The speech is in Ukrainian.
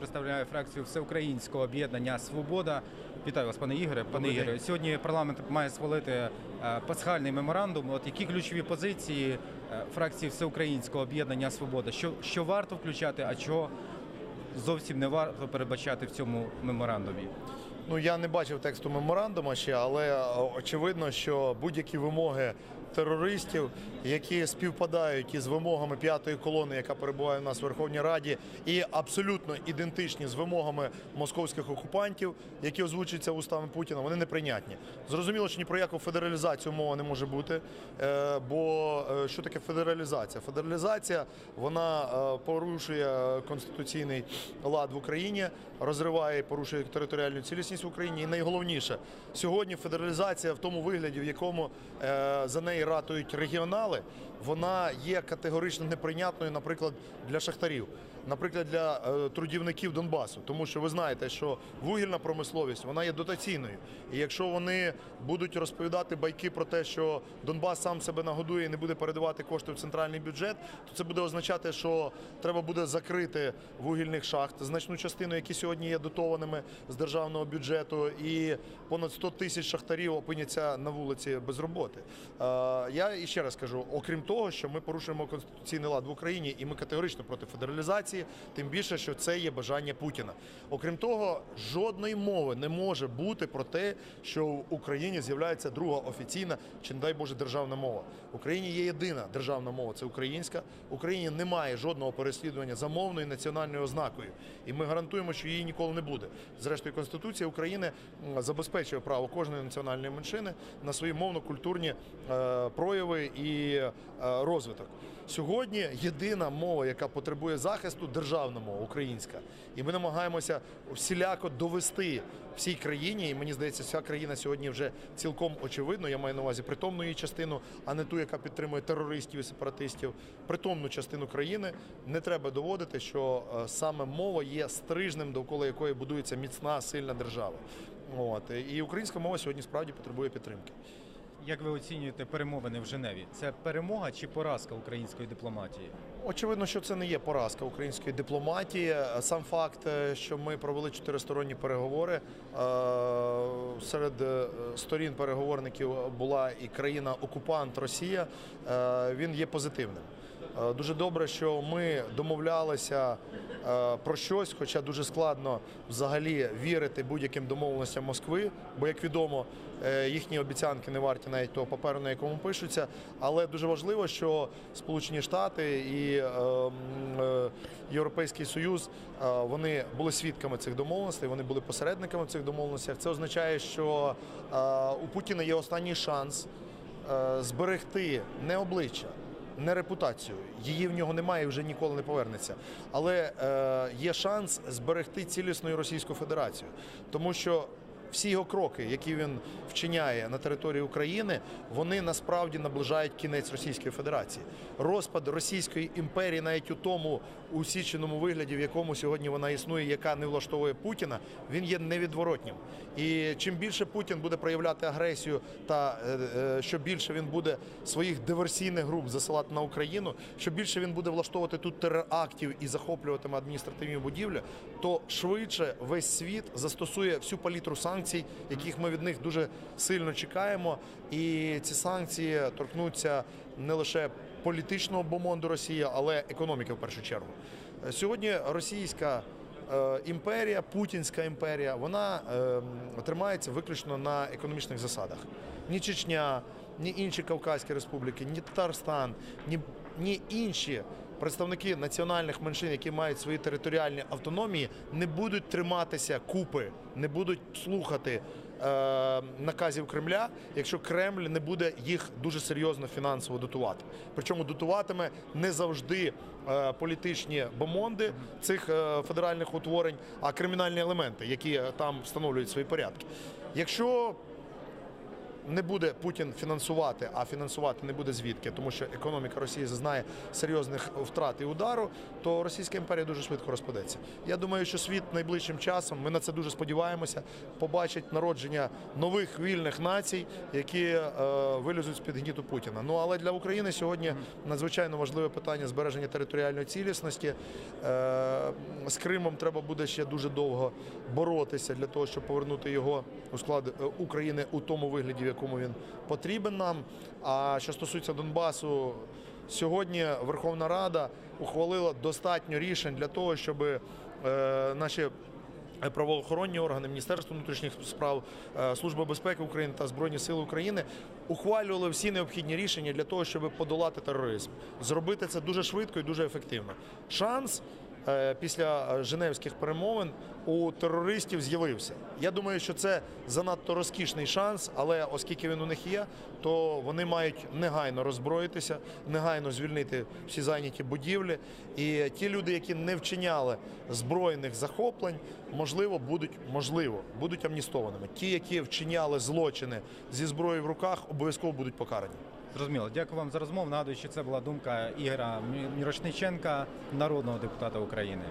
представляю фракцію Всеукраїнського об'єднання Свобода. Вітаю вас, пане Ігоре. Пане Ігоре, сьогодні парламент має схвалити е, пасхальний меморандум. От які ключові позиції е, фракції Всеукраїнського об'єднання Свобода? Що, що варто включати, а чого зовсім не варто передбачати в цьому меморандумі? Ну я не бачив тексту меморандуму ще, але е, очевидно, що будь-які вимоги терористів, які співпадають із вимогами п'ятої колони, яка перебуває у нас в Верховній Раді, і абсолютно ідентичні з вимогами московських окупантів, які озвучуються устами Путіна, вони неприйнятні. Зрозуміло, що ні про яку федералізацію мова не може бути. е, Бо е, що таке федералізація? Федералізація вона порушує конституційний лад в Україні, розриває і порушує територіальну цілісність в Україні. І найголовніше сьогодні федералізація в тому вигляді, в якому е, за неї ратують регіонали, вона є категорично неприйнятною, наприклад, для шахтарів, наприклад, для е, трудівників Донбасу, тому що ви знаєте, що вугільна промисловість вона є дотаційною. І якщо вони будуть розповідати байки про те, що Донбас сам себе нагодує і не буде передавати кошти в центральний бюджет, то це буде означати, що треба буде закрити вугільних шахт, значну частину, які сьогодні є дотованими з державного бюджету, і понад 100 тисяч шахтарів опиняться на вулиці без роботи. Е, Я ще раз кажу, окрім того, що ми порушуємо конституційний лад в Україні, і ми категорично проти федералізації, тим більше, що це є бажання Путіна. Окрім того, жодної мови не може бути про те, що в Україні з'являється друга офіційна чи не дай Боже державна мова. В Україні є єдина державна мова це українська. В Україні немає жодного переслідування за мовною національною ознакою, і ми гарантуємо, що її ніколи не буде. Зрештою, Конституція України забезпечує право кожної національної меншини на свої мовно-культурні е, прояви і е, розвиток. Сьогодні єдина мова, яка потребує захисту, державна мова українська. І ми намагаємося всіляко довести всій країні. І мені здається, вся країна сьогодні вже цілком очевидно. Я маю на увазі притомну її частину, а не ту, яка підтримує терористів і сепаратистів. Притомну частину країни не треба доводити, що е, саме мова є стрижнем, довкола якої будується міцна, сильна держава. От і українська мова сьогодні справді потребує підтримки. Як ви оцінюєте перемовини в Женеві? Це перемога чи поразка української дипломатії? Очевидно, що це не є поразка української дипломатії. Сам факт, е, що ми провели чотиристоронні переговори. е, Серед е, сторін переговорників була і країна-окупант Росія. е, Він є позитивним. Е, Дуже добре, що ми домовлялися е, про щось, хоча дуже складно взагалі вірити будь-яким домовленостям Москви, бо як відомо, е, їхні обіцянки не варті навіть того паперу, на якому пишуться. Але дуже важливо, що Сполучені Штати і Європейський Союз вони були свідками цих домовленостей, вони були посередниками цих домовленостях. Це означає, що у Путіна є останній шанс зберегти не обличчя. Не репутацію, її в нього немає і вже ніколи не повернеться. Але е, є шанс зберегти цілісну Російську Федерацію, тому що всі його кроки, які він вчиняє на території України, вони насправді наближають кінець Російської Федерації. Розпад Російської імперії, навіть у тому усіченому вигляді, в якому сьогодні вона існує, яка не влаштовує Путіна, він є невідворотнім. І чим більше Путін буде проявляти агресію, та е, е, що більше він буде своїх диверсійних груп засилати на Україну, що більше він буде влаштовувати тут терактів і захоплюватиме адміністративні будівлі, то швидше весь світ застосує всю палітру санкцій, яких ми від них дуже сильно чекаємо. І ці санкції торкнуться не лише політичного бомонду Росії, але економіки в першу чергу. Сьогодні російська е, імперія, путінська імперія, вона е, тримається виключно на економічних засадах. Ні Чечня, ні інші Кавказькі республіки, ні Татарстан, ні, ні інші представники національних меншин, які мають свої територіальні автономії, не будуть триматися купи, не будуть слухати е, наказів Кремля, якщо Кремль не буде їх дуже серйозно фінансово дотувати. Причому дотуватиме не завжди е, політичні бомонди цих е, федеральних утворень, а кримінальні елементи, які е, там встановлюють свої порядки. Якщо не буде Путін фінансувати, а фінансувати не буде звідки, тому що економіка Росії зазнає серйозних втрат і удару, то Російська імперія дуже швидко розпадеться. Я думаю, що світ найближчим часом, ми на це дуже сподіваємося, побачить народження нових вільних націй, які е, вилізуть з під гніту Путіна. Ну але для України сьогодні надзвичайно важливе питання збереження територіальної цілісності. Е, з Кримом треба буде ще дуже довго боротися для того, щоб повернути його у склад е, України у тому вигляді, в якому він потрібен нам. А що стосується Донбасу, сьогодні Верховна Рада ухвалила достатньо рішень для того, щоб е, наші правоохоронні органи, Міністерство внутрішніх справ, е, Служба безпеки України та Збройні Сили України ухвалювали всі необхідні рішення для того, щоб подолати тероризм. Зробити це дуже швидко і дуже ефективно. Шанс після е, Женевських перемовин у терористів з'явився. Я думаю, що це занадто розкішний шанс, але оскільки він у них є, то вони мають негайно роззброїтися, негайно звільнити всі зайняті будівлі. І ті люди, які не вчиняли збройних захоплень, можливо, будуть можливо будуть амністованими. Ті, які вчиняли злочини зі зброєю в руках, обов'язково будуть покарані. Зрозуміло. Дякую вам за розмову. Нагадую, що це була думка Ігоря Мірошниченка, народного депутата України.